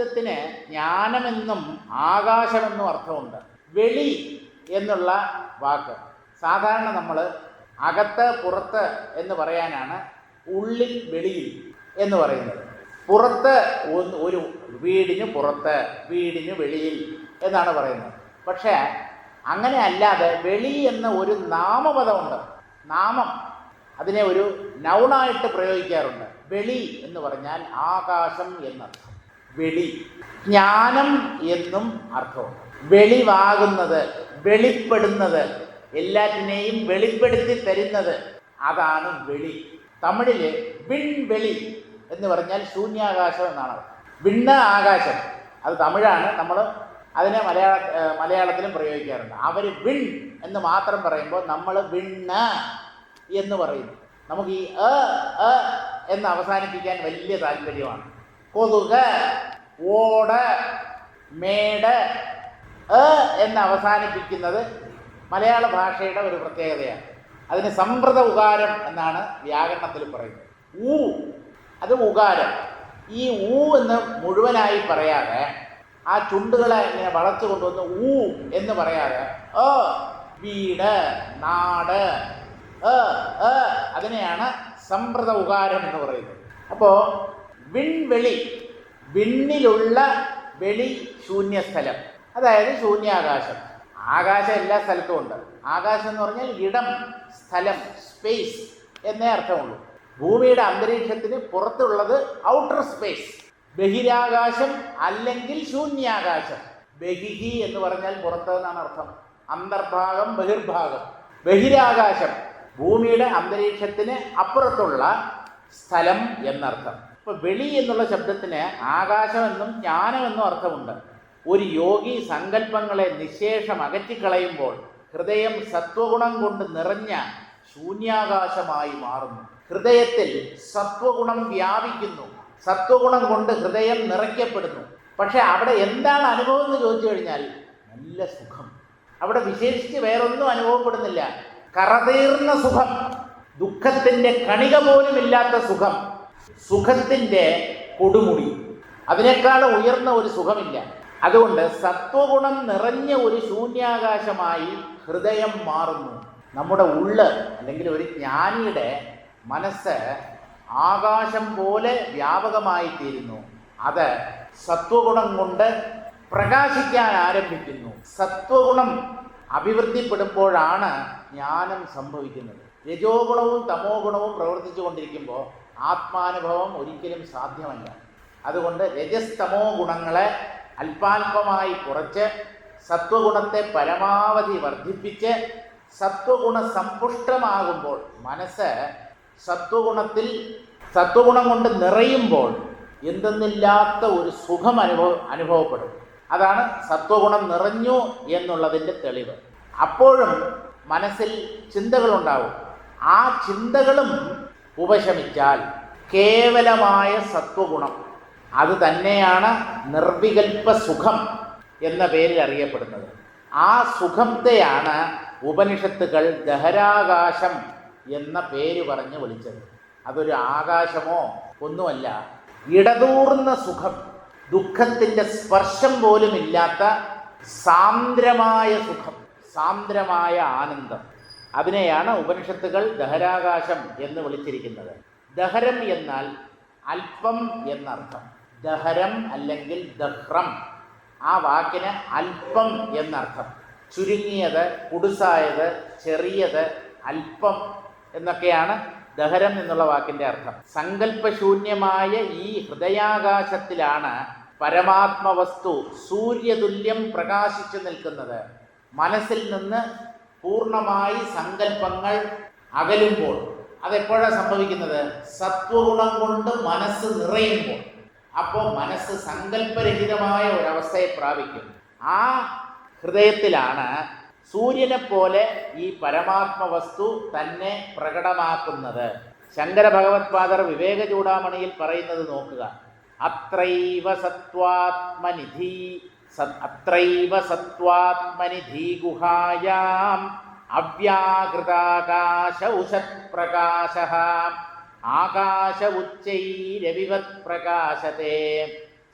ശബ്ദത്തിന് ജ്ഞാനമെന്നും ആകാശമെന്നും അർത്ഥമുണ്ട്. വെളി എന്നുള്ള വാക്ക്. സാധാരണ നമ്മൾ അകത്ത് പുറത്ത് എന്ന് പറയാനാണ് ഉള്ളിൽ വെളിയിൽ എന്ന് പറയുന്നത്. പുറത്ത് ഒരു വീടിന് പുറത്ത് വീടിന് വെളിയിൽ എന്നാണ് പറയുന്നത്. പക്ഷേ അങ്ങനെ അല്ലാതെ വെളി എന്ന ഒരു നാമപദമുണ്ട്. നാമം അതിനെ ഒരു നൗണായിട്ട് പ്രയോഗിക്കാറുണ്ട്. വെളി എന്ന് പറഞ്ഞാൽ ആകാശം എന്നർത്ഥം വെളി. ജ്ഞാനം എന്നും അർത്ഥവും. വെളിവാകുന്നത് വെളിപ്പെടുന്നത് എല്ലാറ്റിനെയും വെളിപ്പെടുത്തി തരുന്നത് അതാണ് വെളി. തമിഴിൽ വിൺവെളി എന്ന് പറഞ്ഞാൽ ശൂന്യാകാശം എന്നാണ്. വിണ്ണ് ആകാശം. അത് തമിഴാണ്. നമ്മൾ അതിനെ മലയാള മലയാളത്തിലും പ്രയോഗിക്കാറുണ്ട്. അവർ വിൺ എന്ന് മാത്രം പറയുമ്പോൾ നമ്മൾ വിണ്ണ എന്ന് പറയുന്നു നമുക്ക് ഈ എ എന്ന് അവസാനിപ്പിക്കാൻ വലിയ താല്പര്യമാണ്. കൊതുക് ഓട് മേട് എന്ന് അവസാനിപ്പിക്കുന്നത് മലയാള ഭാഷയുടെ ഒരു പ്രത്യേകതയാണ്. അതിന് സംവൃത ഉകാരം എന്നാണ് വ്യാകരണത്തിൽ പറയുന്നത്. ഊ അത് ഉകാരം. ഈ ഊ എന്ന് മുഴുവനായി പറയാതെ ആ ചുണ്ടുകളെ ഇങ്ങനെ വളർത്തു കൊണ്ടുവന്ന് ഊ എന്ന് പറയാതെ ഏ വീട് നാട് ഏ അതിനെയാണ് സമ്പ്രദ ഉകാരം എന്ന് പറയുന്നത്. അപ്പോൾ വിൺവെളി വിണ്ണിലുള്ള വെളി ശൂന്യസ്ഥലം. അതായത് ശൂന്യാകാശം. ആകാശം എല്ലാ സ്ഥലത്തും ഉണ്ട്. ആകാശം എന്ന് പറഞ്ഞാൽ ഇടം സ്ഥലം സ്പേസ് എന്നേ അർത്ഥമുള്ളൂ. ഭൂമിയുടെ അന്തരീക്ഷത്തിന് പുറത്തുള്ളത് ഔട്ടർ സ്പേസ് ബഹിരാകാശം അല്ലെങ്കിൽ ശൂന്യാകാശം. ബഹിഹി എന്ന് പറഞ്ഞാൽ പുറത്ത് എന്നാണ് അർത്ഥം. അന്തർഭാഗം ബഹിർഭാഗം. ബഹിരാകാശം ഭൂമിയുടെ അന്തരീക്ഷത്തിന് അപ്പുറത്തുള്ള സ്ഥലം എന്നർത്ഥം. ഇപ്പൊ വെളി എന്നുള്ള ശബ്ദത്തിന് ആകാശമെന്നും ജ്ഞാനമെന്നും അർത്ഥമുണ്ട്. ഒരു യോഗി സങ്കല്പങ്ങളെ നിശേഷം അകറ്റിക്കളയുമ്പോൾ ഹൃദയം സത്വഗുണം കൊണ്ട് നിറഞ്ഞ ശൂന്യാകാശമായി മാറുന്നു. ഹൃദയത്തിൽ സത്വഗുണം വ്യാപിക്കുന്നു. സത്വഗുണം കൊണ്ട് ഹൃദയം നിറയ്ക്കപ്പെടുന്നു. പക്ഷെ അവിടെ എന്താണ് അനുഭവം എന്ന് ചോദിച്ചു കഴിഞ്ഞാൽ നല്ല സുഖം. അവിടെ വിശേഷിച്ച് വേറൊന്നും അനുഭവപ്പെടുന്നില്ല. കറതീർന്ന സുഖം. ദുഃഖത്തിന്റെ കണിക പോലുമില്ലാത്ത സുഖം. സുഖത്തിന്റെ കൊടുമുടി. അതിനേക്കാൾ ഉയർന്ന ഒരു സുഖമില്ല. അതുകൊണ്ട് സത്വഗുണം നിറഞ്ഞ ഒരു ശൂന്യാകാശമായി ഹൃദയം മാറുന്നു. നമ്മുടെ ഉള്ള് അല്ലെങ്കിൽ ഒരു ജ്ഞാനിയുടെ മനസ്സ് ആകാശം പോലെ വ്യാപകമായി തീരുന്നു അത് സത്വഗുണം കൊണ്ട് പ്രകാശിക്കാൻ ആരംഭിക്കുന്നു. സത്വഗുണം അഭിവൃദ്ധിപ്പെടുമ്പോഴാണ് ജ്ഞാനം സംഭവിക്കുന്നത്. രജോ ഗുണവും തമോ ഗുണവും പ്രവർത്തിച്ചു കൊണ്ടിരിക്കുമ്പോൾ ആത്മാനുഭവം ഒരിക്കലും സാധ്യമല്ല. അതുകൊണ്ട് രജസ്തമോ ഗുണങ്ങളെ അല്പാൽപമായി കുറച്ച് സത്വഗുണത്തെ പരമാവധി വർദ്ധിപ്പിച്ച് സത്വഗുണ സമ്പുഷ്ടമാകുമ്പോൾ മനസ്സ് സത്വഗുണത്തിൽ സത്വഗുണം കൊണ്ട് നിറയുമ്പോൾ എന്തെന്നില്ലാത്ത ഒരു സുഖം അനുഭവ അനുഭവപ്പെടും. അതാണ് സത്വഗുണം നിറഞ്ഞു എന്നുള്ളതിന്റെ തെളിവ്. അപ്പോഴും മനസ്സിൽ ചിന്തകളുണ്ടാവും. ആ ചിന്തകളും ഉപശമിച്ചാൽ കേവലമായ സത്വഗുണം അത് തന്നെയാണ് നിർവികൽപ്പ സുഖം എന്ന പേരിൽ അറിയപ്പെടുന്നത്. ആ സുഖത്തെയാണ് ഉപനിഷത്തുകൾ ഗഹരാകാശം എന്ന പേര് പറഞ്ഞ് വിളിച്ചത്. അതൊരു ആകാശമോ ഒന്നുമല്ല ഇടതൂർന്ന സുഖം ദുഃഖത്തിന്റെ സ്പർശം പോലുമില്ലാത്ത സാന്ദ്രമായ സുഖം സാന്ദ്രമായ ആനന്ദം. അതിനെയാണ് ഉപനിഷത്തുകൾ ദഹരാകാശം എന്ന് വിളിച്ചിരിക്കുന്നത്. ദഹരം എന്നാൽ അല്പം എന്നർത്ഥം. ദഹരം അല്ലെങ്കിൽ ദഹ്രം. ആ വാക്കിന് അല്പം എന്നർത്ഥം. ചുരുങ്ങിയത് കുടുസായത് ചെറിയത് അല്പം എന്നൊക്കെയാണ് ദഹരം എന്നുള്ള വാക്കിന്റെ അർത്ഥം. സങ്കല്പശൂന്യമായ ഈ ഹൃദയാകാശത്തിലാണ് പരമാത്മവസ്തു സൂര്യതുല്യം പ്രകാശിച്ചു നിൽക്കുന്നത്. മനസ്സിൽ നിന്ന് പൂർണമായി സങ്കല്പങ്ങൾ അകലുമ്പോൾ. അതെപ്പോഴാണ് സംഭവിക്കുന്നത്? സത്വഗുണം കൊണ്ട് മനസ്സ് നിറയുമ്പോൾ. അപ്പോൾ മനസ്സ് സങ്കല്പരഹിതമായ ഒരവസ്ഥയെ പ്രാപിക്കും. ആ ഹൃദയത്തിലാണ് സൂര്യനെ പോലെ ഈ പരമാത്മ വസ്തു തന്നെ പ്രകടമാക്കുന്നത്. ശങ്കര ഭഗവത്പാദർ വിവേക ചൂടാമണിയിൽ പറയുന്നത് നോക്കുക. അത്രൈവ സത്വാത്മനിധി സത് അത്രൈവ സത്വാത്മനി ധീഗുഹായാം അവ്യാകൃതാകാശ ഉഷത് പ്രകാശ ആകാശ ഉച്ചൈരവിവത് പ്രകാശത്തെ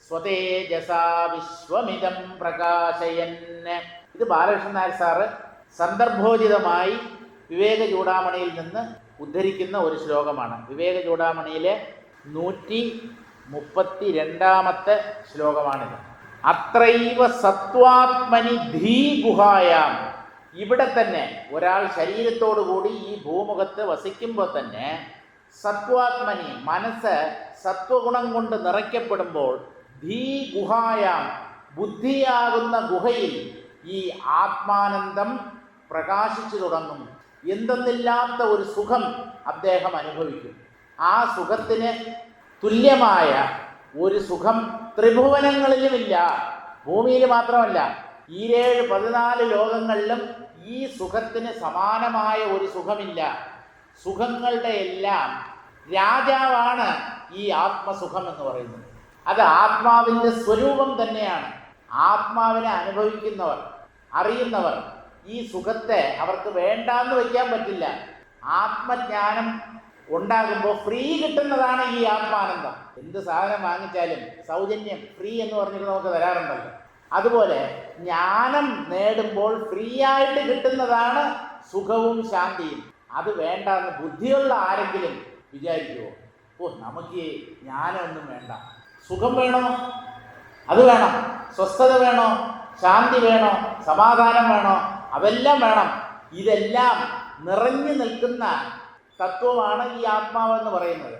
സ്വതേജസാ വിശ്വമിതം പ്രകാശയൻ. ഇത് ബാലകൃഷ്ണൻ നായർ സാറ് സന്ദർഭോചിതമായി വിവേക ചൂടാമണിയിൽ നിന്ന് ഉദ്ധരിക്കുന്ന ഒരു ശ്ലോകമാണ്. വിവേക ചൂടാമണിയിലെ നൂറ്റി മുപ്പത്തി രണ്ടാമത്തെ ശ്ലോകമാണിത്. അത്രൈവ സത്വാത്മനി ധീ ഗുഹായാം. ഇവിടെ തന്നെ ഒരാൾ ശരീരത്തോടു കൂടി ഈ ഭൂമുഖത്ത് വസിക്കുമ്പോൾ തന്നെ സത്വാത്മനി മനസ്സ് സത്വഗുണം കൊണ്ട് നിറയ്ക്കപ്പെടുമ്പോൾ ധീ ഗുഹായാം. ബുദ്ധിയാകുന്ന ഗുഹയിൽ ഈ ആത്മാനന്ദം പ്രകാശിച്ചു തുടങ്ങും. എന്തെന്നില്ലാത്ത ഒരു സുഖം അദ്ദേഹം അനുഭവിക്കും. ആ സുഖത്തിന് തുല്യമായ ഒരു സുഖം ത്രിഭുവനങ്ങളിലുമില്ല. ഭൂമിയിൽ മാത്രമല്ല ഈ ഏഴ് പതിനാല് ലോകങ്ങളിലും ഈ സുഖത്തിന് സമാനമായ ഒരു സുഖമില്ല. സുഖങ്ങളുടെ എല്ലാം രാജാവാണ് ഈ ആത്മസുഖം എന്ന് പറയുന്നത്. അത് ആത്മാവിന്റെ സ്വരൂപം തന്നെയാണ്. ആത്മാവിനെ അനുഭവിക്കുന്നവർ അറിയുന്നവർ ഈ സുഖത്തെ അവർക്ക് വേണ്ടാന്ന് വയ്ക്കാൻ പറ്റില്ല. ആത്മജ്ഞാനം ഉണ്ടാകുമ്പോൾ ഫ്രീ കിട്ടുന്നതാണ് ഈ ആത്മാനന്ദം. എന്ത് സാധനം വാങ്ങിച്ചാലും സൗജന്യം ഫ്രീ എന്ന് പറഞ്ഞിട്ട് നമുക്ക് തരാറുണ്ടല്ലോ. അതുപോലെ ജ്ഞാനം നേടുമ്പോൾ ഫ്രീ ആയിട്ട് കിട്ടുന്നതാണ് സുഖവും ശാന്തിയും. അത് വേണ്ട എന്ന് ബുദ്ധിയുള്ള ആരെങ്കിലും വിചാരിക്കുമോ ഓ നമുക്ക് ജ്ഞാനമൊന്നും വേണ്ട. സുഖം വേണോ? അത് വേണം. സ്വസ്ഥത വേണോ? ശാന്തി വേണോ? സമാധാനം വേണോ? അതെല്ലാം വേണം. ഇതെല്ലാം നിറഞ്ഞു നിൽക്കുന്ന തത്വമാണ് ഈ ആത്മാവെന്ന് പറയുന്നത്.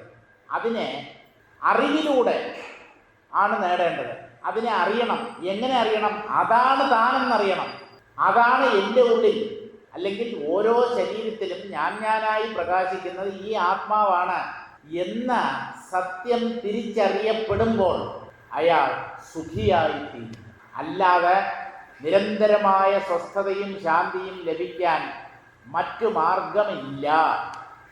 അതിനെ അറിവിലൂടെ ആണ് നേടേണ്ടത്. അതിനെ അറിയണം. എങ്ങനെ അറിയണം? അതാണ് താനെന്നറിയണം. അതാണ് എന്റെ ഉള്ളിൽ. അല്ലെങ്കിൽ ഓരോ ശരീരത്തിലും ഞാൻ ഞാനായി പ്രകാശിക്കുന്നത് ഈ ആത്മാവാണ് എന്ന സത്യം തിരിച്ചറിയപ്പെടുമ്പോൾ അയാൾ സുഖിയായിത്തീരും. അല്ലാതെ നിരന്തരമായ സ്വസ്ഥതയും ശാന്തിയും ലഭിക്കാൻ മറ്റു മാർഗമില്ല.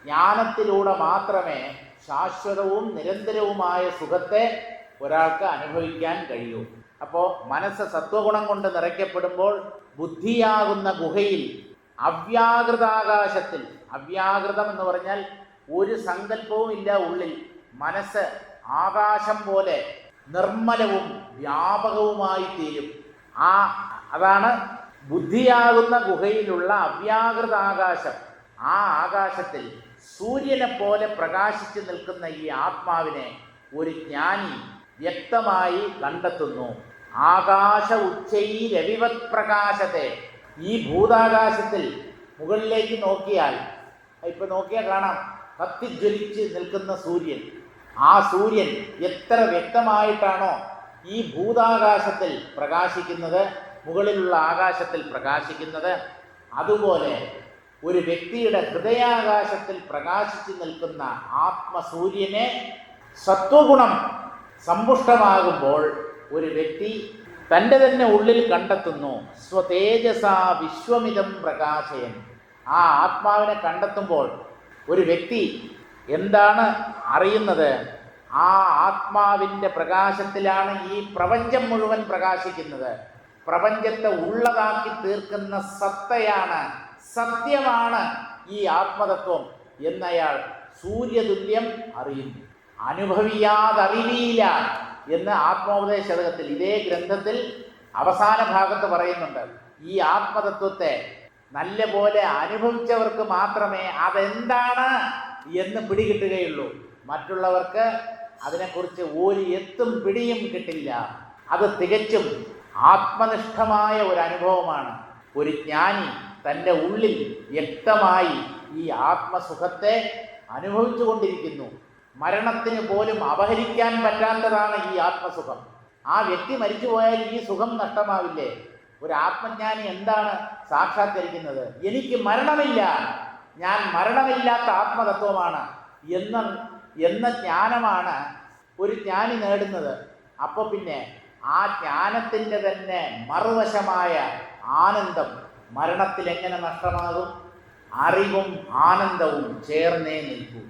ജ്ഞാനത്തിലൂടെ മാത്രമേ ശാശ്വതവും നിരന്തരവുമായ സുഖത്തെ ഒരാൾക്ക് അനുഭവിക്കാൻ കഴിയൂ. അപ്പോൾ മനസ്സ് സത്വഗുണം കൊണ്ട് നിറയ്ക്കപ്പെടുമ്പോൾ ബുദ്ധിയാകുന്ന ഗുഹയിൽ അവ്യാകൃതാകാശത്തിൽ അവ്യാകൃതം എന്ന് പറഞ്ഞാൽ ഒരു സങ്കല്പവും ഇല്ല ഉള്ളിൽ മനസ്സ് ആകാശം പോലെ നിർമ്മലവും വ്യാപകവുമായി തീരും. ആ അതാണ് ബുദ്ധിയാകുന്ന ഗുഹയിലുള്ള അവ്യാകൃതാകാശം. ആ ആകാശത്തിൽ സൂര്യനെ പോലെ പ്രകാശിച്ചു നിൽക്കുന്ന ഈ ആത്മാവിനെ ഒരു ജ്ഞാനി വ്യക്തമായി കണ്ടെത്തുന്നു. ആകാശ ഉച്ചൈ രവിവത് പ്രകാശത്തെ. ഈ ഭൂതാകാശത്തിൽ മുകളിലേക്ക് നോക്കിയാൽ ഇപ്പൊ നോക്കിയാൽ കാണാം കത്തിജ്വലിച്ച് നിൽക്കുന്ന സൂര്യൻ. ആ സൂര്യൻ എത്ര വ്യക്തമായിട്ടാണോ ഈ ഭൂതാകാശത്തിൽ പ്രകാശിക്കുന്നത് മുകളിലുള്ള ആകാശത്തിൽ പ്രകാശിക്കുന്നത്. അതുപോലെ ഒരു വ്യക്തിയുടെ ഹൃദയാകാശത്തിൽ പ്രകാശിച്ചു നിൽക്കുന്ന ആത്മസൂര്യനെ സത്വഗുണം സമ്പുഷ്ടമാകുമ്പോൾ ഒരു വ്യക്തി തന്റെ തന്നെ ഉള്ളിൽ കണ്ടെത്തുന്നു സ്വതേജസാ വിശ്വമിതം പ്രകാശയൻ. ആ ആത്മാവിനെ കണ്ടെത്തുമ്പോൾ ഒരു വ്യക്തി എന്താണ് അറിയുന്നത്? ആ ആത്മാവിന്റെ പ്രകാശത്തിലാണ് ഈ പ്രപഞ്ചം മുഴുവൻ പ്രകാശിക്കുന്നത്. പ്രപഞ്ചത്തെ ഉള്ളതാക്കി തീർക്കുന്ന സത്തയാണ് സത്യമാണ് ഈ ആത്മതത്വം എന്നയാൾ സൂര്യതുല്യം അറിയുന്നു. അനുഭവിയാതറിവിയില്ല എന്ന് ആത്മോപദേശകത്തിൽ ഇതേ ഗ്രന്ഥത്തിൽ അവസാന ഭാഗത്ത് പറയുന്നുണ്ട്. ഈ ആത്മതത്വത്തെ നല്ല പോലെ അനുഭവിച്ചവർക്ക് മാത്രമേ അതെന്താണ് എന്ന് പിടികിട്ടുകയുള്ളൂ. മറ്റുള്ളവർക്ക് അതിനെക്കുറിച്ച് ഒരു എത്തും പിടിയും കിട്ടില്ല. അത് തികച്ചും ആത്മനിഷ്ഠമായ ഒരു അനുഭവമാണ്. ഒരു ജ്ഞാനി തന്റെ ഉള്ളിൽ വ്യക്തമായി ഈ ആത്മസുഖത്തെ അനുഭവിച്ചു കൊണ്ടിരിക്കുന്നു മരണത്തിന് പോലും അപഹരിക്കാൻ പറ്റാത്തതാണ് ഈ ആത്മസുഖം. ആ വ്യക്തി മരിച്ചു പോയാൽ ഈ സുഖം നഷ്ടമാവില്ലേ? ഒരു ആത്മജ്ഞാനി എന്താണ് സാക്ഷാത്കരിക്കുന്നത്? എനിക്ക് മരണമില്ല. ഞാൻ മരണമില്ലാത്ത ആത്മതത്വമാണ്. എന്ന എന്ന ജ്ഞാനമാണ് ഒരു ജ്ഞാനി നേടുന്നത്. അപ്പോൾ പിന്നെ ആ ജ്ഞാനത്തിന്റെ തന്നെ മറുവശമായ ആനന്ദം മരണത്തിൽ എങ്ങനെ നഷ്ടമാകും? അറിവും ആനന്ദവും ചേർന്നേ നിൽക്കൂ.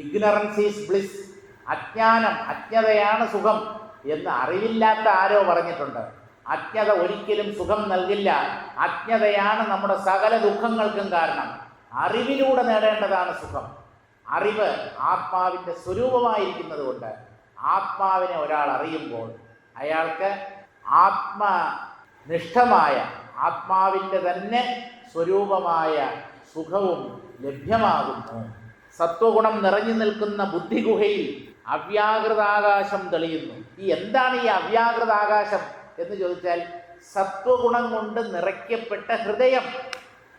ഇഗ്നറൻസ് ഈസ് ബ്ലിസ് അജ്ഞാനം അജ്ഞതയാണ് സുഖം എന്ന് അറിവില്ലാത്ത ആരോ പറഞ്ഞിട്ടുണ്ട്. അജ്ഞത ഒരിക്കലും സുഖം നൽകില്ല. അജ്ഞതയാണ് നമ്മുടെ സകല ദുഃഖങ്ങൾക്കും കാരണം. അറിവിലൂടെ നേടേണ്ടതാണ് സുഖം. അറിവ് ആത്മാവിന്റെ സ്വരൂപമായിരിക്കുന്നത് കൊണ്ട് ആത്മാവിനെ ഒരാൾ അറിയുമ്പോൾ അയാൾക്ക് ആത്മനിഷ്ഠമായ ആത്മാവിന്റെ തന്നെ സ്വരൂപമായ സുഖവും ലഭ്യമാകുന്നു. സത്വഗുണം നിറഞ്ഞു നിൽക്കുന്ന ബുദ്ധിഗുഹയിൽ അവ്യാകൃതാകാശം തെളിയുന്നു. ഈ എന്താണ് ഈ അവ്യാകൃതാകാശം എന്ന് ചോദിച്ചാൽ സത്വഗുണം കൊണ്ട് നിറയ്ക്കപ്പെട്ട ഹൃദയം.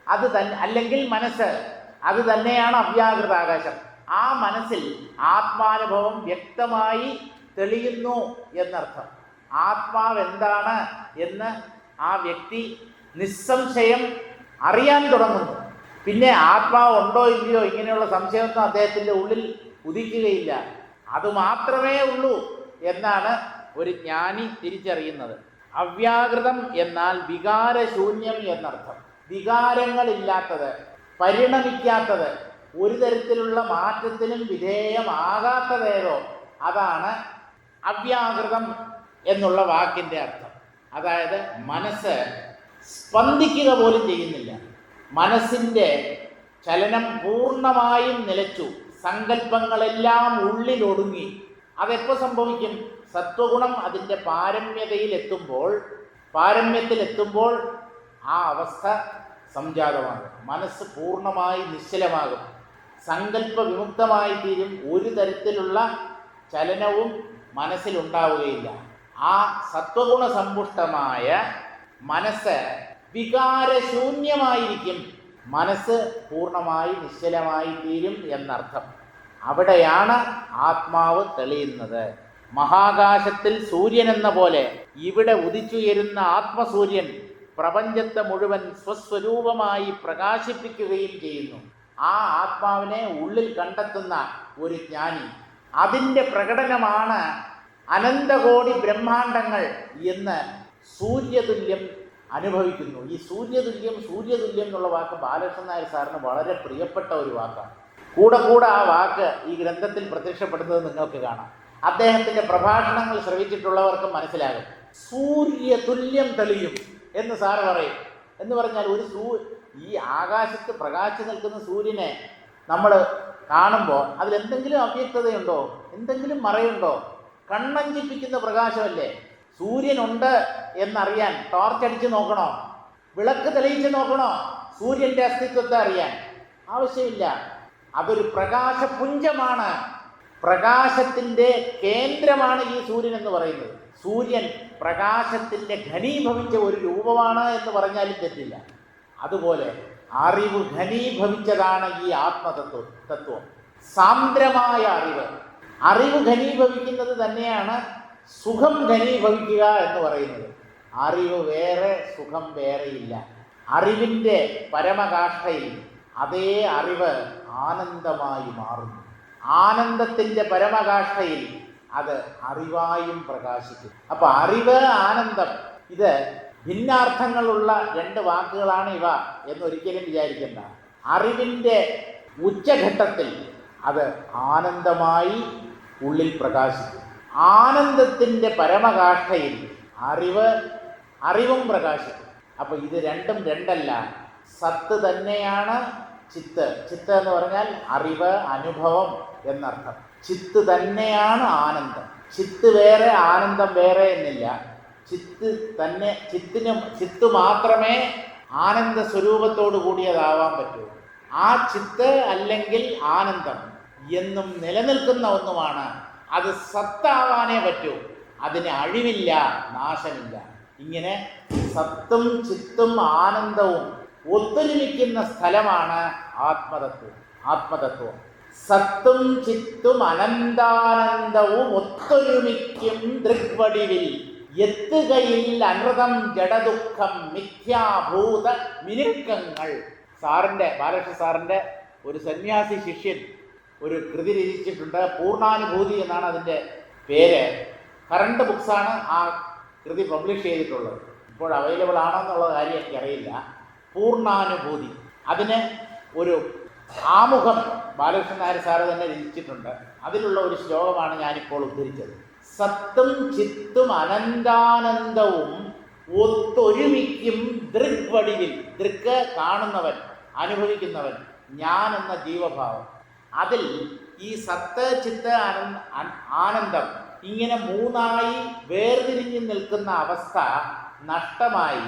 അത് തന്നെ അല്ലെങ്കിൽ മനസ്സ്. അത് തന്നെയാണ് അവ്യാകൃതാകാശം. ആ മനസ്സിൽ ആത്മാനുഭവം വ്യക്തമായി തെളിയുന്നു എന്നർത്ഥം. ആത്മാവ് എന്താണ് എന്ന് ആ വ്യക്തി നിസ്സംശയം അറിയാൻ തുടങ്ങുന്നു. പിന്നെ ആത്മാവ് ഉണ്ടോ ഇല്ലയോ ഇങ്ങനെയുള്ള സംശയമൊന്നും അദ്ദേഹത്തിന്റെ ഉള്ളിൽ ഉദിക്കുകയില്ല. അത് മാത്രമേ ഉള്ളൂ എന്നാണ് ഒരു ജ്ഞാനി തിരിച്ചറിയുന്നത്. അവ്യാകൃതം എന്നാൽ വികാരശൂന്യം എന്നർത്ഥം. വികാരങ്ങളില്ലാത്തത് പരിണമിക്കാത്തത് ഒരു തരത്തിലുള്ള മാറ്റത്തിനും വിധേയമാകാത്തതേതോ അതാണ് അവ്യാകൃതം എന്നുള്ള വാക്കിന്റെ അർത്ഥം. അതായത് മനസ്സ് സ്പന്ദിക്കുക പോലും ചെയ്യുന്നില്ല. മനസ്സിന്റെ ചലനം പൂർണമായും നിലച്ചു. സങ്കല്പങ്ങളെല്ലാം ഉള്ളിലൊടുങ്ങി. അതെപ്പോൾ സംഭവിക്കും? സത്വഗുണം അതിന്റെ പാരമ്യതയിൽ എത്തുമ്പോൾ പാരമ്യത്തിൽ എത്തുമ്പോൾ ആ അവസ്ഥ സംജാതമാകും. മനസ്സ് പൂർണമായി നിശ്ചലമാകും. സങ്കല്പ വിമുക്തമായി തീരും ഒരു തരത്തിലുള്ള ചലനവും മനസ്സിലുണ്ടാവുകയില്ല. ആ സത്വഗുണ സമ്പുഷ്ടമായ മനസ്സ് വികാരശൂന്യമായിരിക്കും. മനസ്സ് പൂർണമായി നിശ്ചലമായി തീരും എന്നർത്ഥം. അവിടെയാണ് ആത്മാവ് തെളിയുന്നത്. മഹാകാശത്തിൽ സൂര്യൻ എന്ന പോലെ ഇവിടെ ഉദിച്ചുയരുന്ന ആത്മസൂര്യൻ പ്രപഞ്ചത്തെ മുഴുവൻ സ്വസ്വരൂപമായി പ്രകാശിപ്പിക്കുകയും ചെയ്യുന്നു. ആ ആത്മാവിനെ ഉള്ളിൽ കണ്ടെത്തുന്ന ഒരു ജ്ഞാനി. അതിന്റെ പ്രകടനമാണ് അനന്തകോടി ബ്രഹ്മാണ്ടങ്ങൾ എന്ന് സൂര്യതുല്യം അനുഭവിക്കുന്നു. ഈ സൂര്യതുല്യം സൂര്യതുല്യം എന്നുള്ള വാക്ക് ബാലകൃഷ്ണൻ നായർ സാറിന് വളരെ പ്രിയപ്പെട്ട ഒരു വാക്കാണ്. കൂടെ കൂടെ ആ വാക്ക് ഈ ഗ്രന്ഥത്തിൽ പ്രത്യക്ഷപ്പെടുന്നത് നിങ്ങൾക്ക് കാണാം. അദ്ദേഹത്തിന്റെ പ്രഭാഷണങ്ങൾ ശ്രവിച്ചിട്ടുള്ളവർക്ക് മനസ്സിലാകും. സൂര്യതുല്യം തെളിയും എന്ന് സാറ് പറയും. എന്ന് പറഞ്ഞാൽ ഒരു സൂ ഈ ആകാശത്ത് പ്രകാശിച്ചു നിൽക്കുന്ന സൂര്യനെ നമ്മൾ കാണുമ്പോൾ അതിലെന്തെങ്കിലും അവ്യക്തതയുണ്ടോ? എന്തെങ്കിലും മറയുണ്ടോ? കണ്ണഞ്ചിപ്പിക്കുന്ന പ്രകാശമല്ലേ? സൂര്യനുണ്ട് എന്നറിയാൻ. ടോർച്ചടിച്ച് നോക്കണോ? വിളക്ക് തെളിയിച്ച് നോക്കണോ? സൂര്യന്റെ അസ്തിത്വത്തെ അറിയാൻ. ആവശ്യമില്ല. അതൊരു പ്രകാശപുഞ്ചമാണ്. പ്രകാശത്തിന്റെ കേന്ദ്രമാണ് ഈ സൂര്യൻ എന്ന് പറയുന്നത്. സൂര്യൻ പ്രകാശത്തിന്റെ ഘനീഭവിച്ച ഒരു രൂപമാണ് എന്ന് പറഞ്ഞാലും തെറ്റില്ല. അതുപോലെ അറിവ് ഘനീഭവിച്ചതാണ് ഈ ആത്മതത്വം തത്വം. സാന്ദ്രമായ അറിവ്. അറിവ് ഘനീഭവിക്കുന്നത് തന്നെയാണ് സുഖം ഘനീഭവിക്കുക എന്ന് പറയുന്നത്. അറിവ് വേറെ സുഖം വേറെയില്ല അറിവിന്റെ പരമകാഷ്ഠയിൽ അതേ അറിവ് ആനന്ദമായി മാറുന്നു. ആനന്ദത്തിന്റെ പരമകാഷ്ഠയിൽ അത് അറിവായും പ്രകാശിക്കും. അപ്പൊ അറിവ് ആനന്ദം ഇത് ഭിന്നാർത്ഥങ്ങളുള്ള രണ്ട് വാക്കുകളാണ് ഇവ എന്നൊരിക്കലും വിചാരിക്കേണ്ട. അറിവിന്റെ ഉച്ചഘട്ടത്തിൽ അത് ആനന്ദമായി ഉള്ളിൽ പ്രകാശിക്കും. ആനന്ദത്തിന്റെ പരമകാഷ്ഠയിൽ അറിവ് അറിവും പ്രകാശിക്കും. അപ്പോൾ ഇത് രണ്ടും രണ്ടല്ല. സത്ത് തന്നെയാണ് ചിത്ത്. ചിത്ത് എന്ന് പറഞ്ഞാൽ അറിവ് അനുഭവം എന്നർത്ഥം. ചിത്ത് തന്നെയാണ് ആനന്ദം. ചിത്ത് വേറെ ആനന്ദം വേറെ എന്നില്ല. ചിത്ത് തന്നെ ചിത്തിന് ചിത്ത് മാത്രമേ ആനന്ദ സ്വരൂപത്തോടു കൂടിയതാവാൻ പറ്റൂ. ആ ചിത്ത് അല്ലെങ്കിൽ ആനന്ദം എന്നും നിലനിൽക്കുന്ന ഒന്നുമാണ്. അത് സത്താവാനേ പറ്റൂ. അതിന് അഴിവില്ല നാശമില്ല. ഇങ്ങനെ സത്തും ചിത്തും ആനന്ദവും ഒത്തൊരുമിക്കുന്ന സ്ഥലമാണ് ആത്മതത്വം. ആത്മതത്വം. സത്തും ചിത്തും അനന്താനന്ദവും ഒത്തൊരുമിക്കും ദൃഗ്വടിവിൽ എത്തുകയിൽ അനൃതം ജഡദുഃഖം മിഥ്യാഭൂത മിനുക്കങ്ങൾ. സാറിന്റെ ബാലകൃഷ്ണ സാറിന്റെ ഒരു സന്യാസി ശിഷ്യൻ ഒരു കൃതി രചിച്ചിട്ടുണ്ട് പൂർണാനുഭൂതി എന്നാണ് അതിന്റെ പേര്. കറണ്ട് ബുക്സാണ് ആ കൃതി പബ്ലിഷ് ചെയ്തിട്ടുള്ളത്. ഇപ്പോൾ അവൈലബിൾ ആണോ എന്നുള്ള കാര്യം എനിക്കറിയില്ല പൂർണാനുഭൂതി. അതിന് ഒരു ആമുഖം ബാലകൃഷ്ണൻ നായർ സാറ് തന്നെ രചിച്ചിട്ടുണ്ട്. അതിലുള്ള ഒരു ശ്ലോകമാണ് ഞാനിപ്പോൾ ഉദ്ധരിച്ചത്. സത്തും ചിത്തും അനന്താനന്ദവും ഒത്തൊരുമിക്കും ദൃഗ്വടിവിൽ ദൃക്ക് കാണുന്നവൻ അനുഭവിക്കുന്നവൻ ഞാൻ എന്ന ജീവഭാവം. അതിൽ ഈ സത്ത് ചിത്ത് ആനന്ദം ഇങ്ങനെ മൂന്നായി വേർതിരിഞ്ഞു നിൽക്കുന്ന അവസ്ഥ നഷ്ടമായി.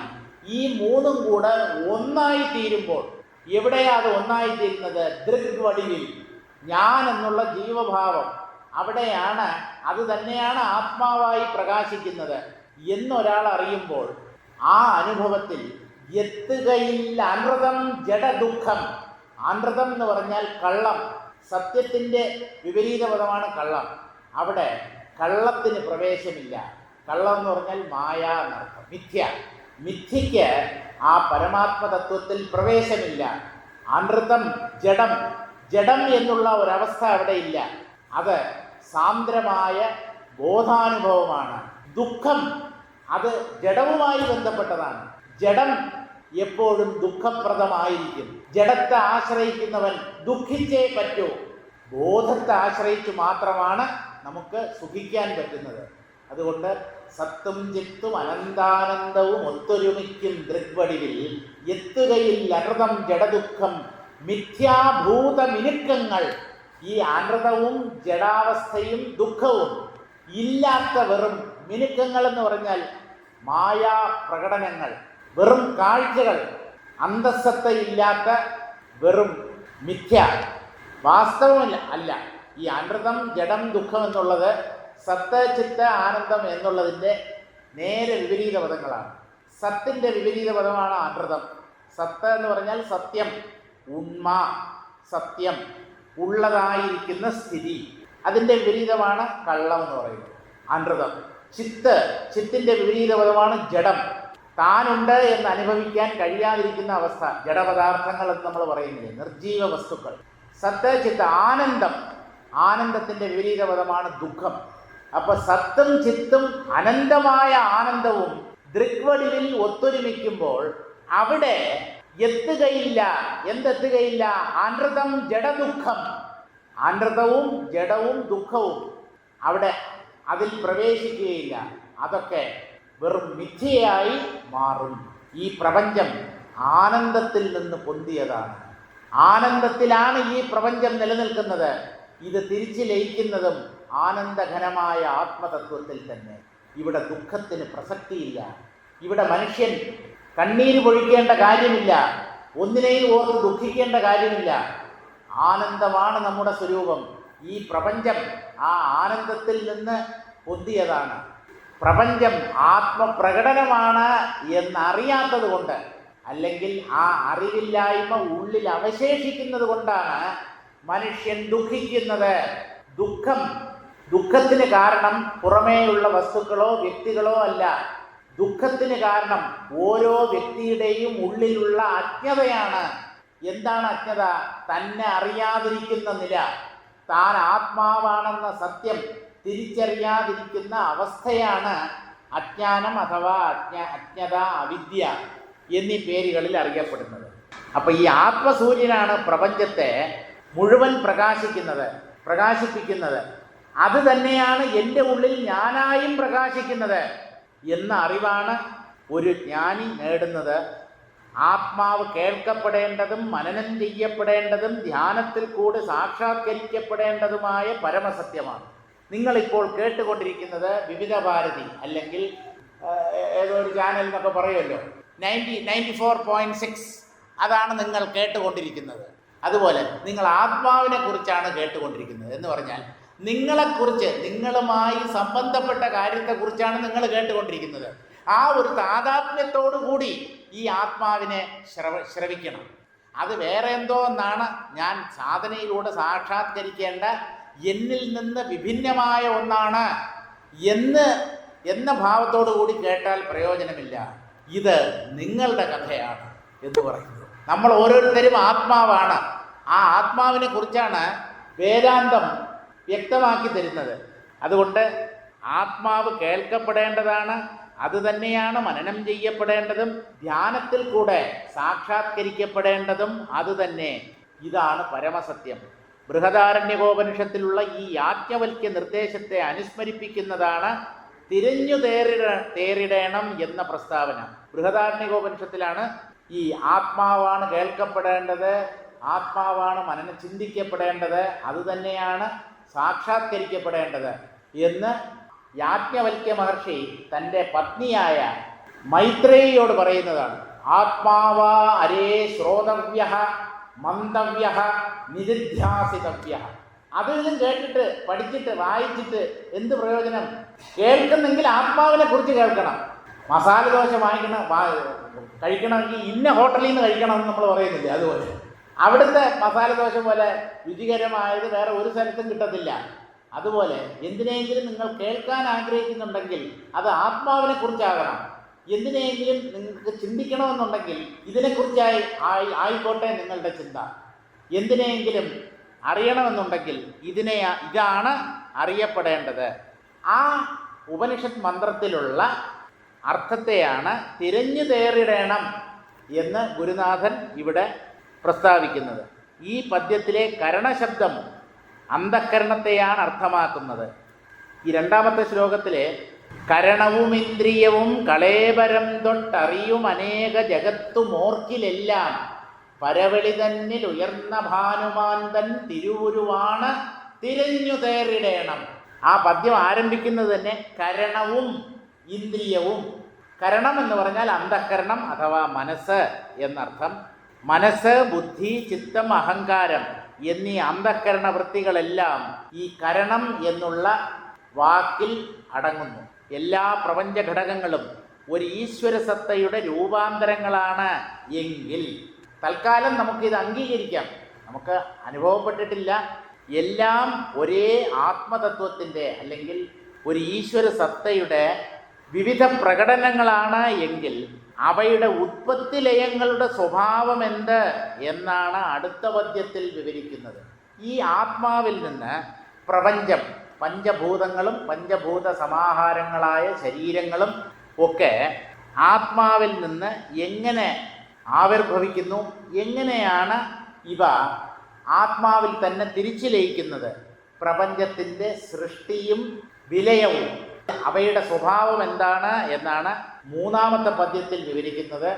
ഈ മൂന്നും കൂടെ ഒന്നായി തീരുമ്പോൾ എവിടെയാ അത് ഒന്നായി തീരുന്നത്? ദൃഗ്വടിവിൽ ഞാൻ എന്നുള്ള ജീവഭാവം. അവിടെയാണ് അത് തന്നെയാണ് ആത്മാവായി പ്രകാശിക്കുന്നത് എന്നൊരാൾ അറിയുമ്പോൾ ആ അനുഭവത്തിൽ എത്തുകയില്ല. അനൃതം ജഡദുഃഖം. അനൃതം എന്ന് പറഞ്ഞാൽ കള്ളം. സത്യത്തിന്റെ വിപരീതപദമാണ് കള്ളം. അവിടെ കള്ളത്തിന് പ്രവേശമില്ല. കള്ളം എന്ന് പറഞ്ഞാൽ മായ എന്നർത്ഥം. മിഥ്യ. മിഥ്യയ്ക്ക് ആ പരമാത്മതത്വത്തിൽ പ്രവേശമില്ല. അനൃതം ജഡം. ജഡം എന്നുള്ള ഒരവസ്ഥ അവിടെ ഇല്ല. അത് സാന്ദ്രമായ ബോധാനുഭവമാണ്. ദുഃഖം. അത് ജഡവുമായി ബന്ധപ്പെട്ടതാണ്. ജഡം എപ്പോഴും ദുഃഖപ്രദമായിരിക്കും. ജഡത്തെ ആശ്രയിക്കുന്നവൻ ദുഃഖിച്ചേ പറ്റൂ. ബോധത്തെ ആശ്രയിച്ചു മാത്രമാണ് നമുക്ക് സുഖിക്കാൻ പറ്റുന്നത്. അതുകൊണ്ട് സത്തും ചിത്തും അനന്താനന്ദവും ഒത്തൊരുമിക്കും ദൃഗ്വടിവിൽ എത്തുകയിൽ അനൃതം ജഡദുഃഖം മിഥ്യാഭൂത മിനുക്കങ്ങൾ ഈ അനൃതവും ജഡാവസ്ഥയും ദുഃഖവും ഇല്ലാത്ത വെറും മിനുക്കങ്ങൾ എന്ന് പറഞ്ഞാൽ മായാ പ്രകടനങ്ങൾ വെറും കാഴ്ചകൾ അന്തസ്സത്തയില്ലാത്ത വെറും മിഥ്യ വാസ്തവമില്ല അല്ല. ഈ അനൃതം ജഡം ദുഃഖം എന്നുള്ളത് സത്ത് ചിത്ത ആനന്ദം എന്നുള്ളതിന്റെ നേരെ വിപരീത പദങ്ങളാണ്. സത്തിന്റെ വിപരീത പദമാണ് അനൃതം സത്ത് എന്ന് പറഞ്ഞാൽ സത്യം ഉണ്മ സത്യം ഉള്ളതായിരിക്കുന്ന സ്ഥിതി. അതിന്റെ വിപരീതമാണ് കള്ളം എന്ന് പറയുന്നത്. അനൃതം ചിത്ത് ചിത്തിന്റെ വിപരീത പദമാണ് ജഡം. താനുണ്ട് എന്ന് അനുഭവിക്കാൻ കഴിയാതിരിക്കുന്ന അവസ്ഥ ജഡപദാർത്ഥങ്ങൾ എന്ന് നമ്മൾ പറയുന്നില്ലേ നിർജീവ വസ്തുക്കൾ. സത്ത് ചിത്ത് ആനന്ദം ആനന്ദത്തിന്റെ വിപരീതപദമാണ് ദുഃഖം. അപ്പൊ സത്തും ചിത്തും അനന്തമായ ആനന്ദവും ദൃക്വടിവിൽ ഒത്തൊരുമിക്കുമ്പോൾ അവിടെ എത്തുകയില്ല. എന്തെത്തുകയില്ല? അനൃതം ജഡദുഃഖം. അനൃതവും ജഡവും ദുഃഖവും അവിടെ അതിൽ പ്രവേശിക്കുകയില്ല. അതൊക്കെ വെറും മിഥ്യയായി മാറും. ഈ പ്രപഞ്ചം ആനന്ദത്തിൽ നിന്ന് പൊന്തിയതാണ്. ആനന്ദത്തിലാണ് ഈ പ്രപഞ്ചം നിലനിൽക്കുന്നത്. ഇത് തിരിച്ചു ലയിക്കുന്നതും ആനന്ദഘനമായ ആത്മതത്വത്തിൽ തന്നെ. ഇവിടെ ദുഃഖത്തിന് പ്രസക്തിയില്ല. ഇവിടെ മനുഷ്യൻ കണ്ണീര് പൊഴിക്കേണ്ട കാര്യമില്ല. ഒന്നിനെയും ഓർത്ത് ദുഃഖിക്കേണ്ട കാര്യമില്ല. ആനന്ദമാണ് നമ്മുടെ സ്വരൂപം. ഈ പ്രപഞ്ചം ആ ആനന്ദത്തിൽ നിന്ന് പൊന്തിയതാണ്. പ്രപഞ്ചം ആത്മപ്രകടനമാണ് എന്നറിയാത്തത് കൊണ്ട് അല്ലെങ്കിൽ ആ അറിവില്ലായ്മ ഉള്ളിൽ അവശേഷിക്കുന്നത് കൊണ്ടാണ് മനുഷ്യൻ ദുഃഖിക്കുന്നത്. ദുഃഖം ദുഃഖത്തിന് കാരണം പുറമേയുള്ള വസ്തുക്കളോ വ്യക്തികളോ അല്ല. ദുഃഖത്തിന് കാരണം ഓരോ വ്യക്തിയുടെയും ഉള്ളിലുള്ള അജ്ഞതയാണ്. എന്താണ് അജ്ഞത? തന്നെ അറിയാതിരിക്കുന്ന നില. താൻ ആത്മാവാണെന്ന സത്യം തിരിച്ചറിയാതിരിക്കുന്ന അവസ്ഥയാണ് അജ്ഞാനം അഥവാ അജ്ഞ അജ്ഞത അവിദ്യ എന്നീ പേരുകളിൽ അറിയപ്പെടുന്നത്. അപ്പോൾ ഈ ആത്മസൂര്യനാണ് പ്രപഞ്ചത്തെ മുഴുവൻ പ്രകാശിക്കുന്നത് പ്രകാശിപ്പിക്കുന്നത്. അത് തന്നെയാണ് എന്റെ ഉള്ളിൽ ഞാനായും പ്രകാശിക്കുന്നത് എന്ന അറിവാണ് ഒരു ജ്ഞാനി നേടുന്നത്. ആത്മാവ് കേൾക്കപ്പെടേണ്ടതും മനനം ചെയ്യപ്പെടേണ്ടതും ധ്യാനത്തിൽ കൂടെ സാക്ഷാത്കരിക്കപ്പെടേണ്ടതുമായ പരമസത്യമാണ്. നിങ്ങളിപ്പോൾ കേട്ടുകൊണ്ടിരിക്കുന്നത് വിവിധ ഭാരതി അല്ലെങ്കിൽ ഏതോ ഒരു ചാനൽ എന്നൊക്കെ പറയുമല്ലോ. Ninety ninety four point six അതാണ് നിങ്ങൾ കേട്ടുകൊണ്ടിരിക്കുന്നത്. അതുപോലെ നിങ്ങൾ ആത്മാവിനെ കുറിച്ചാണ് കേട്ടുകൊണ്ടിരിക്കുന്നത് എന്ന് പറഞ്ഞാൽ നിങ്ങളെക്കുറിച്ച് നിങ്ങളുമായി സംബന്ധപ്പെട്ട കാര്യത്തെക്കുറിച്ചാണ് നിങ്ങൾ കേട്ടുകൊണ്ടിരിക്കുന്നത്. ആ ഒരു താതാത്മ്യത്തോടു കൂടി ഈ ആത്മാവിനെ ശ്രവ ശ്രവിക്കണം. അത് വേറെ എന്തോ എന്നാണ് ഞാൻ സാധനയിലൂടെ സാക്ഷാത്കരിക്കേണ്ട എന്നിൽ നിന്ന് വിഭിന്നമായ ഒന്നാണ്. എന്ന് എന്ന ഭാവത്തോടു കൂടി കേട്ടാൽ പ്രയോജനമില്ല. ഇത് നിങ്ങളുടെ കഥയാണ് എന്ന് പറയുന്നത് നമ്മൾ ഓരോരുത്തരും ആത്മാവാണ്. ആ ആത്മാവിനെ കുറിച്ചാണ് വേദാന്തം വ്യക്തമാക്കി തരുന്നത്. അതുകൊണ്ട് ആത്മാവ് കേൾക്കപ്പെടേണ്ടതാണ്. അത് തന്നെയാണ് മനനം ചെയ്യപ്പെടേണ്ടതും ധ്യാനത്തിൽ കൂടെ സാക്ഷാത്കരിക്കപ്പെടേണ്ടതും അതുതന്നെ ഇതാണ് പരമസത്യം. ബൃഹദാരണ്യകോപനിഷത്തിലുള്ള ഈ യാജ്ഞവൽക്യ നിർദ്ദേശത്തെ അനുസ്മരിപ്പിക്കുന്നതാണ് തിരഞ്ഞു തേറിട തേറിടേണം എന്ന പ്രസ്താവന. ബൃഹദാരണ്യകോപനിഷത്തിലാണ് ഈ ആത്മാവാണ് കേൾക്കപ്പെടേണ്ടത് ആത്മാവാണ് മനന ചിന്തിക്കപ്പെടേണ്ടത് അത് തന്നെയാണ് സാക്ഷാത്കരിക്കപ്പെടേണ്ടത് എന്ന് യാജ്ഞവൽക്യ മഹർഷി തന്റെ പത്നിയായ മൈത്രേയിയോട് പറയുന്നതാണ്. ആത്മാവാ അരേ ശ്രോതവ്യ മന്ദവ്യ നിരുധ്യാസിതവ്യ അതെല്ലാം കേട്ടിട്ട് പഠിച്ചിട്ട് വായിച്ചിട്ട് എന്ത് പ്രയോജനം? കേൾക്കുന്നെങ്കിൽ ആത്മാവിനെ കുറിച്ച് കേൾക്കണം. മസാല ദോശ വാങ്ങിക്കണം കഴിക്കണമെങ്കിൽ ഇന്ന ഹോട്ടലിൽ നിന്ന് കഴിക്കണം എന്ന് നമ്മൾ പറയുന്നില്ലേ അതുപോലെ. അവിടുത്തെ മസാല ദോശ പോലെ രുചികരമായത് വേറെ ഒരു സ്ഥലത്തും കിട്ടത്തില്ല. അതുപോലെ എന്തിനെങ്കിലും നിങ്ങൾ കേൾക്കാൻ ആഗ്രഹിക്കുന്നുണ്ടെങ്കിൽ അത് ആത്മാവിനെ കുറിച്ചാകണം. എന്തിനെങ്കിലും നിങ്ങൾക്ക് ചിന്തിക്കണമെന്നുണ്ടെങ്കിൽ ഇതിനെക്കുറിച്ചായി ആയി ആയിക്കോട്ടെ നിങ്ങളുടെ ചിന്ത. എന്തിനെങ്കിലും അറിയണമെന്നുണ്ടെങ്കിൽ ഇതിനെ ഇതാണ് അറിയപ്പെടേണ്ടത്. ആ ഉപനിഷത്ത് മന്ത്രത്തിലുള്ള അർത്ഥത്തെയാണ് തിരഞ്ഞു തേറിടേണം എന്ന് ഗുരുനാഥൻ ഇവിടെ പ്രസ്താവിക്കുന്നത്. ഈ പദ്യത്തിലെ കരണശബ്ദം അന്ധക്കരണത്തെയാണ് അർത്ഥമാക്കുന്നത്. ഈ രണ്ടാമത്തെ ശ്ലോകത്തിലെ കരണവും ഇന്ദ്രിയവും കളേബരം തൊട്ടറിയും അനേക ജഗത്തുമോർക്കിലെല്ലാം പരവളി തന്നിൽ ഉയർന്ന ഭാനുമാൻ തൻ തിരുവുരുവാണ് തിരഞ്ഞു തേറിടേണം ആ പദ്യം ആരംഭിക്കുന്നത് തന്നെ കരണവും ഇന്ദ്രിയവും. കരണം എന്ന് പറഞ്ഞാൽ അന്ധക്കരണം അഥവാ മനസ്സ് എന്നർത്ഥം. മനസ്സ് ബുദ്ധി ചിത്തം അഹങ്കാരം എന്നീ അന്ധക്കരണ വൃത്തികളെല്ലാം ഈ കരണം എന്നുള്ള വാക്കിൽ അടങ്ങുന്നു. എല്ലാ പ്രപഞ്ച ഘടകങ്ങളും ഒരു ഈശ്വര സത്തയുടെ രൂപാന്തരങ്ങളാണ് എങ്കിൽ തൽക്കാലം നമുക്കിത് അംഗീകരിക്കാം. നമുക്ക് അനുഭവപ്പെട്ടിട്ടില്ല. എല്ലാം ഒരേ ആത്മതത്വത്തിന്റെ അല്ലെങ്കിൽ ഒരു ഈശ്വര സത്തയുടെ വിവിധ പ്രകടനങ്ങളാണ് എങ്കിൽ അവയുടെ ഉത്പത്തി ലയങ്ങളുടെ സ്വഭാവം എന്ത് എന്നാണ് അടുത്ത പദ്യത്തിൽ വിവരിക്കുന്നത്. ഈ ആത്മാവിൽ നിന്ന് പ്രപഞ്ചം പഞ്ചഭൂതങ്ങളും പഞ്ചഭൂത സമാഹാരങ്ങളായ ശരീരങ്ങളും ഒക്കെ ആത്മാവിൽ നിന്ന് എങ്ങനെ ആവിർഭവിക്കുന്നു? എങ്ങനെയാണ് ഇവ ആത്മാവിൽ തന്നെ തിരിച്ചു ലയിക്കുന്നത് പ്രപഞ്ചത്തിന്റെ സൃഷ്ടിയും വിലയവും അവയുടെ സ്വഭാവം എന്താണ് എന്നാണ് മൂന്നാമത്തെ പദ്യത്തിൽ വിവരിക്കുന്നത്.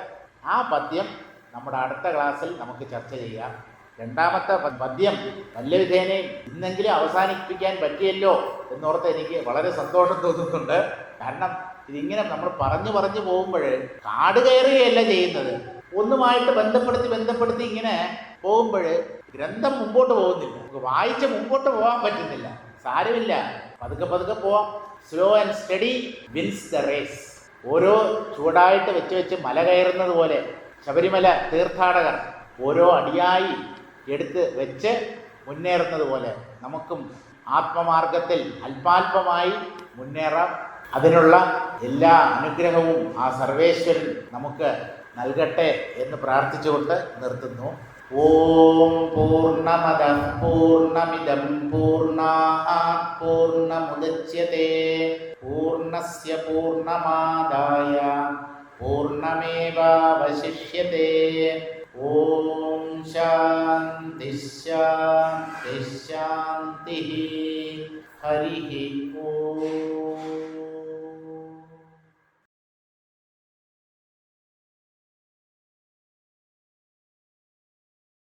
ആ പദ്യം നമ്മുടെ അടുത്ത ക്ലാസ്സിൽ നമുക്ക് ചർച്ച ചെയ്യാം. രണ്ടാമത്തെ പദ്യം നല്ല വിധേനയും ഇന്നെങ്കിലും അവസാനിപ്പിക്കാൻ പറ്റിയല്ലോ എന്നോർത്ത് എനിക്ക് വളരെ സന്തോഷം തോന്നുന്നുണ്ട്. കാരണം ഇതിങ്ങനെ നമ്മൾ പറഞ്ഞു പറഞ്ഞു പോകുമ്പോൾ കാട് കയറുകയല്ല ചെയ്യുന്നത്. ഒന്നുമായിട്ട് ബന്ധപ്പെടുത്തി ബന്ധപ്പെടുത്തി ഇങ്ങനെ പോകുമ്പോൾ ഗ്രന്ഥം മുമ്പോട്ട് പോകുന്നില്ല. നമുക്ക് വായിച്ച് മുമ്പോട്ട് പോകാൻ പറ്റുന്നില്ല. സാരമില്ല. പതുക്കെ പതുക്കെ പോവാം. Slow and steady wins the race ഓരോ ചൂടായിട്ട് വെച്ച് വെച്ച് മല കയറുന്നത് പോലെ ശബരിമല തീർത്ഥാടകർ ഓരോ അടിയായി എടുത്ത് വെച്ച് മുന്നേറുന്നത് പോലെ നമുക്കും ആത്മമാർഗത്തിൽ അല്പാൽപമായി മുന്നേറാം. അതിനുള്ള എല്ലാ അനുഗ്രഹവും ആ സർവേശ്വരൻ നമുക്ക് നൽകട്ടെ എന്ന് പ്രാർത്ഥിച്ചുകൊണ്ട് നിർത്തുന്നു. ഓം പൂർണമതം പൂർണമിതം പൂർണാ പൂർണമുദച്യത്തെ പൂർണസ്യ പൂർണമാദായ പൂർണമേവാവശിഷ്യത്തെ शांति शांति शांति हरिः ॐ